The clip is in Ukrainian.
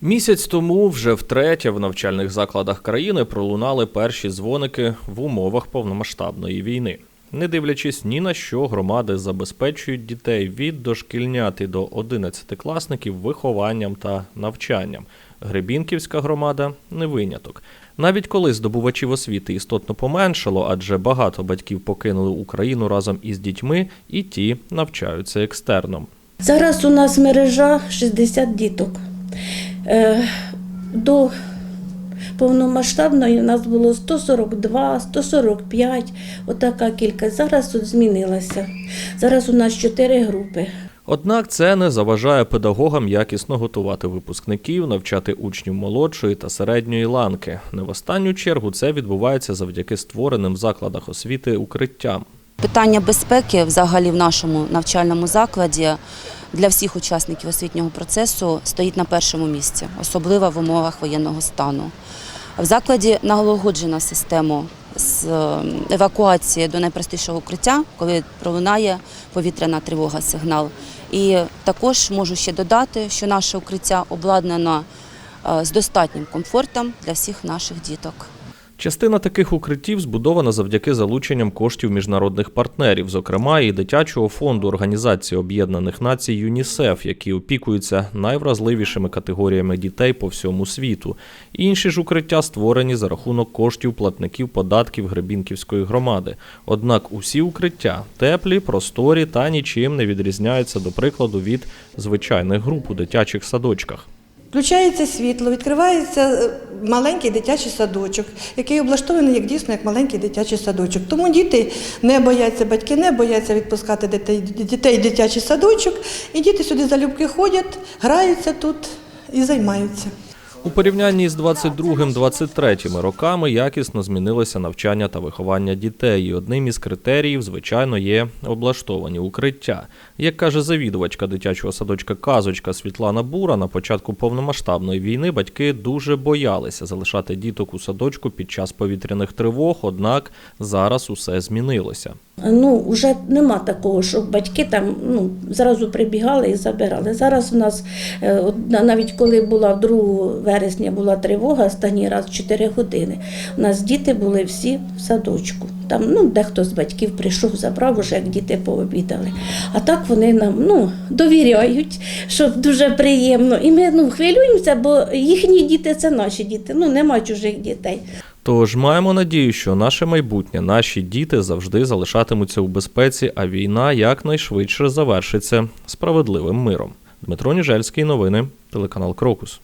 Місяць тому вже втретє в навчальних закладах країни пролунали перші дзвоники в умовах повномасштабної війни. Не дивлячись ні на що, громади забезпечують дітей від дошкільняти до 11-класників вихованням та навчанням. Гребінківська громада не виняток. Навіть коли здобувачів освіти істотно поменшало, адже багато батьків покинули Україну разом із дітьми, і ті навчаються екстерном. Зараз у нас мережа 60 діток. Е, До повномасштабної у нас було 142, 145, отака кількість. Зараз тут змінилася. Зараз у нас 4 групи. Однак це не заважає педагогам якісно готувати випускників, навчати учнів молодшої та середньої ланки. Не в останню чергу це відбувається завдяки створеним в закладах освіти укриттям. Питання безпеки взагалі в нашому навчальному закладі для всіх учасників освітнього процесу стоїть на першому місці, особливо в умовах воєнного стану. В закладі налагоджена система з е, евакуації до найпростішого укриття, коли пролунає повітряна тривога, сигнал. І також можу ще додати, що наше укриття обладнано е, з достатнім комфортом для всіх наших діток. Частина таких укриттів збудована завдяки залученням коштів міжнародних партнерів, зокрема і дитячого фонду Організації Об'єднаних Націй ЮНІСЕФ, які опікуються найвразливішими категоріями дітей по всьому світу. Інші ж укриття створені за рахунок коштів платників податків Гребінківської громади. Однак усі укриття теплі, просторі та нічим не відрізняються, до прикладу, від звичайних груп у дитячих садочках. Включається світло, відкривається е, маленький дитячий садочок, який облаштований як дійсно як маленький дитячий садочок. Тому діти не бояться, батьки не бояться відпускати дітей, дітей в дитячий садочок, і діти сюди залюбки ходять, граються тут і займаються. У порівнянні з 22-23 роками якісно змінилося навчання та виховання дітей. І одним із критеріїв, звичайно, є облаштовані укриття. Як каже завідувачка дитячого садочка Казочка Світлана Бура, на початку повномасштабної війни батьки дуже боялися залишати діток у садочку під час повітряних тривог. Однак зараз усе змінилося. Ну, вже нема такого, щоб батьки там ну, зразу прибігали і забирали. Зараз у нас, е, навіть коли була 2 вересня була тривога, останній раз 4 години, у нас діти були всі в садочку. Там ну, дехто з батьків прийшов, забрав уже, як діти пообідали. А так вони нам ну, довіряють, що дуже приємно. І ми ну, хвилюємося, бо їхні діти це наші діти, ну нема чужих дітей. Тож маємо надію, що наше майбутнє, наші діти завжди залишатимуться у безпеці, а війна якнайшвидше завершиться справедливим миром. Дмитро Ніжельський, новини, телеканал Крокус.